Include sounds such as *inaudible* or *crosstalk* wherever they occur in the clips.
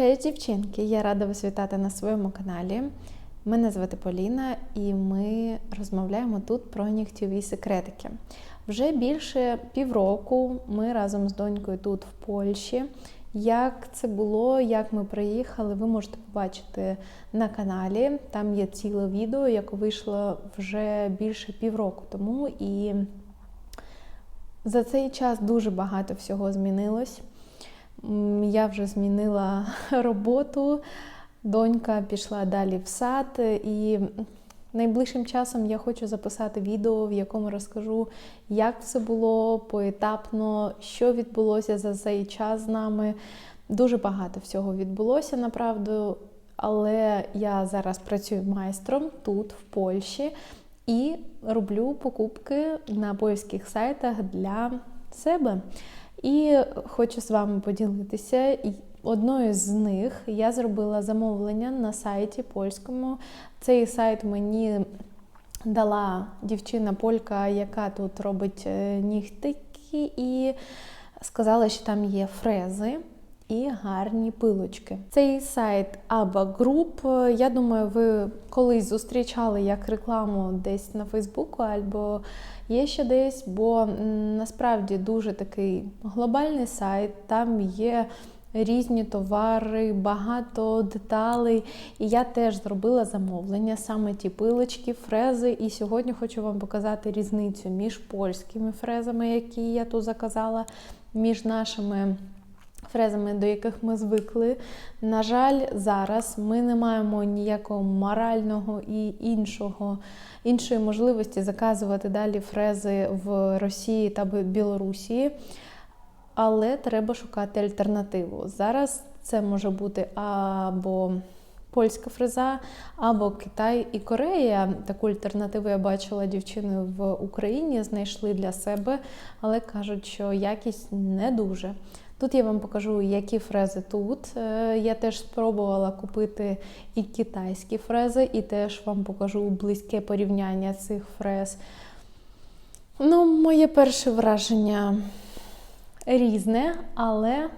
Честь, дівчинки! Я рада вас вітати на своєму каналі. Мене звати Поліна, і ми розмовляємо тут про нігтєві секретики. Вже більше півроку ми разом з донькою тут в Польщі. Як це було, як ми приїхали, ви можете побачити на каналі. Там є ціле відео, яке вийшло вже більше півроку тому. І за цей час дуже багато всього змінилось. Я вже змінила *laughs* роботу, донька пішла далі в сад, і найближчим часом я хочу записати відео, в якому розкажу, як все було поетапно, що відбулося за цей час з нами. Дуже багато всього відбулося, направду. Але я зараз працюю майстром тут, в Польщі, і роблю покупки на польських сайтах для себе. І хочу з вами поділитися. Одною з них я зробила замовлення на сайті польському. Цей сайт мені дала дівчина полька, яка тут робить е, нігтики, і сказала, що там є фрези. І гарні пилочки. Цей сайт Abba Group, я думаю, ви колись зустрічали як рекламу десь на Фейсбуку або є ще десь, бо насправді дуже такий глобальний сайт, там є різні товари, багато деталей. І я теж зробила замовлення, саме ті пилочки, фрези. І сьогодні хочу вам показати різницю між польськими фрезами, які я тут заказала, між нашими. Фрезами, до яких ми звикли. На жаль, зараз ми не маємо ніякого морального і іншого, іншої можливості заказувати далі фрези в Росії та Білорусі, але треба шукати альтернативу. Зараз це може бути або польська фреза, або Китай і Корея. Таку альтернативу я бачила дівчини в Україні, знайшли для себе, але кажуть, що якість не дуже. Тут я вам покажу, які фрези тут. Е, Я теж спробувала купити і китайські фрези, і теж вам покажу близьке порівняння цих фрез. Ну, моє перше враження різне, але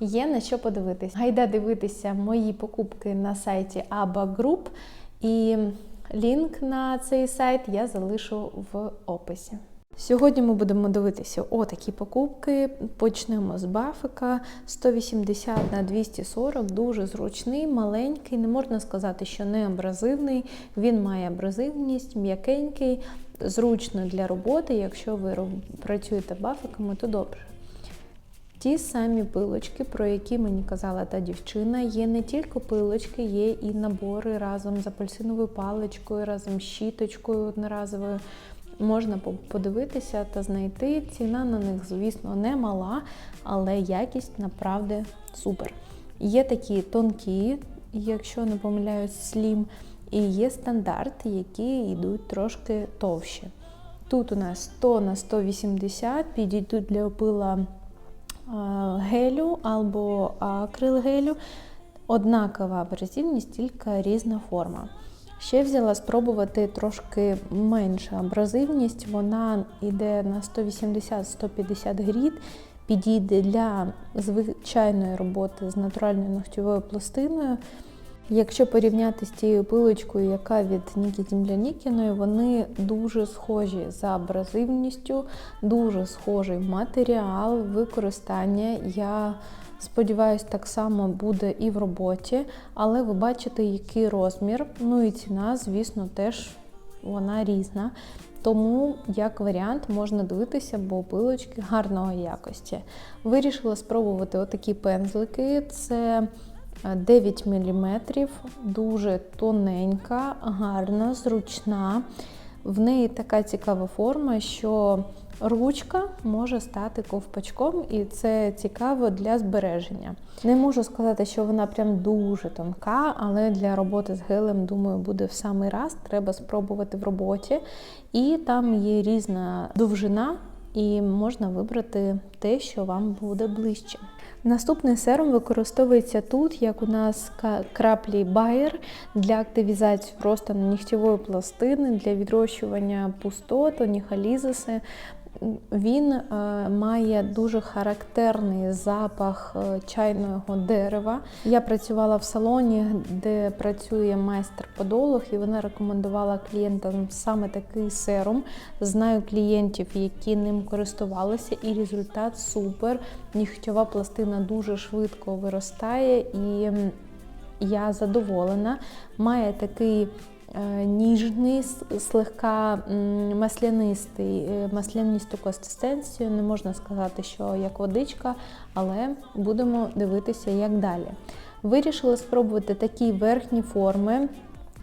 є на що подивитись. Гайда дивитися мої покупки на сайті Abba Group, і лінк на цей сайт я залишу в описі. Сьогодні ми будемо дивитися отакі покупки. Почнемо з бафика 180 на 240, дуже зручний, маленький. Не можна сказати, що не абразивний. Він має абразивність, м'якенький, зручно для роботи. Якщо ви працюєте бафиками, то добре. Ті самі пилочки, про які мені казала та дівчина, є не тільки пилочки, є і набори разом з апельсиновою паличкою, разом з щіточкою одноразовою можна подивитися та знайти. Ціна на них, звісно, не мала, але якість направді супер. Є такі тонкі, якщо не помиляюсь, слім, і є стандарти, які йдуть трошки товщі. Тут у нас 100 на 180 підійдуть для опила гелю або акрилгелю. Однакова абразивність, тільки різна форма. Ще взяла спробувати трошки менша абразивність. Вона йде на 180-150 грід, підійде для звичайної роботи з натуральною ногтєвою пластиною. Якщо порівняти з тією пилочкою, яка від Нікі Землянікіної, вони дуже схожі за абразивністю, дуже схожий матеріал використання. Я Сподіваюсь, так само буде і в роботі, але ви бачите, який розмір. Ну і ціна, звісно, теж вона різна. Тому, як варіант, можна дивитися, бо пилочки гарної якості. Вирішила спробувати отакі пензлики. Це 9 мм, дуже тоненька, гарна, зручна. В неї така цікава форма, що ручка може стати ковпачком, і це цікаво для збереження. Не можу сказати, що вона прям дуже тонка, але для роботи з гелем, думаю, буде в самий раз. Треба спробувати в роботі. І там є різна довжина, і можна вибрати те, що вам буде ближче. Наступний серум використовується тут, як у нас краплі Bayer для активізації просто нігтєвої пластини, для відрощування пустот, оніхалізиси. Він е, має дуже характерний запах е, чайного дерева. Я працювала в салоні, де працює майстер-подолог, і вона рекомендувала клієнтам саме такий серум. Знаю клієнтів, які ним користувалися, і результат супер. Нігтьова пластина дуже швидко виростає, і я задоволена. Має такий ніжний, слегка маслянистий, е, маслянисту консистенцію. Не можна сказати, що як водичка, але будемо дивитися, як далі. Вирішила спробувати такі верхні форми.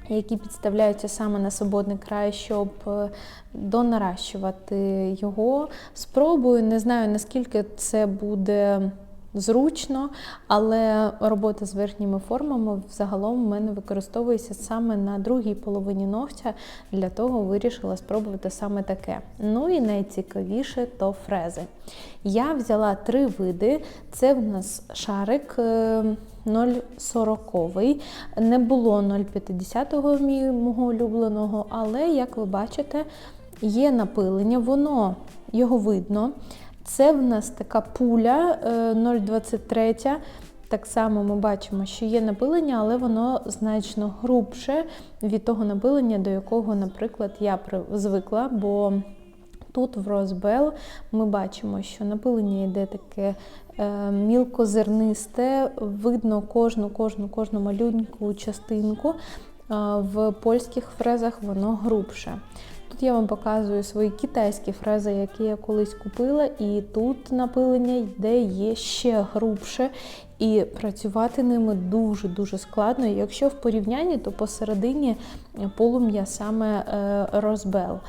Які підставляються саме на свободний край, щоб е, донаращувати його. Спробую, не знаю наскільки це буде зручно, але робота з верхніми формами взагалом в мене використовується саме на другій половині ногтя. Для того вирішила спробувати саме таке. Ну і найцікавіше то фрези. Я взяла три види. Це в нас шарик. е, 0,40. Не було 0,50 мій- мого улюбленого, але, як ви бачите, є напилення, воно його видно. Це в нас така пуля е, 0,23. Так само ми бачимо, що є напилення, але воно значно грубше від того напилення, до якого, наприклад, я звикла. бо Тут в Розбел ми бачимо, що напилення йде таке е, мілкозернисте, видно кожну, кожну, кожну малюньку частинку. В польських фрезах воно грубше. Тут я вам показую свої китайські фрези, які я колись купила, і тут напилення йде є ще грубше, і працювати ними дуже-дуже складно. Якщо в порівнянні, то посередині полум'я саме е, Розбел.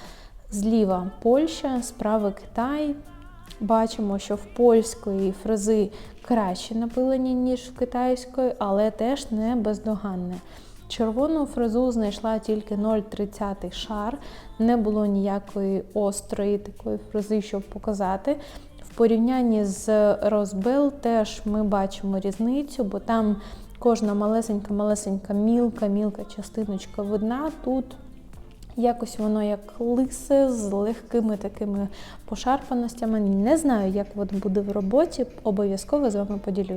Зліва Польща, справа Китай. Бачимо, що в польської фрези краще напилені, ніж в китайської, але теж не бездоганне. Червону фрезу знайшла тільки 0,30 шар, не було ніякої острої такої фрези, щоб показати. В порівнянні з Розбел теж ми бачимо різницю, бо там кожна малесенька-малесенька мілка-мілка частиночка видна. Тут Якось воно як лисе з легкими такими пошарпаностями. Не знаю, як воно буде в роботі. Обов'язково з вами поділюсь.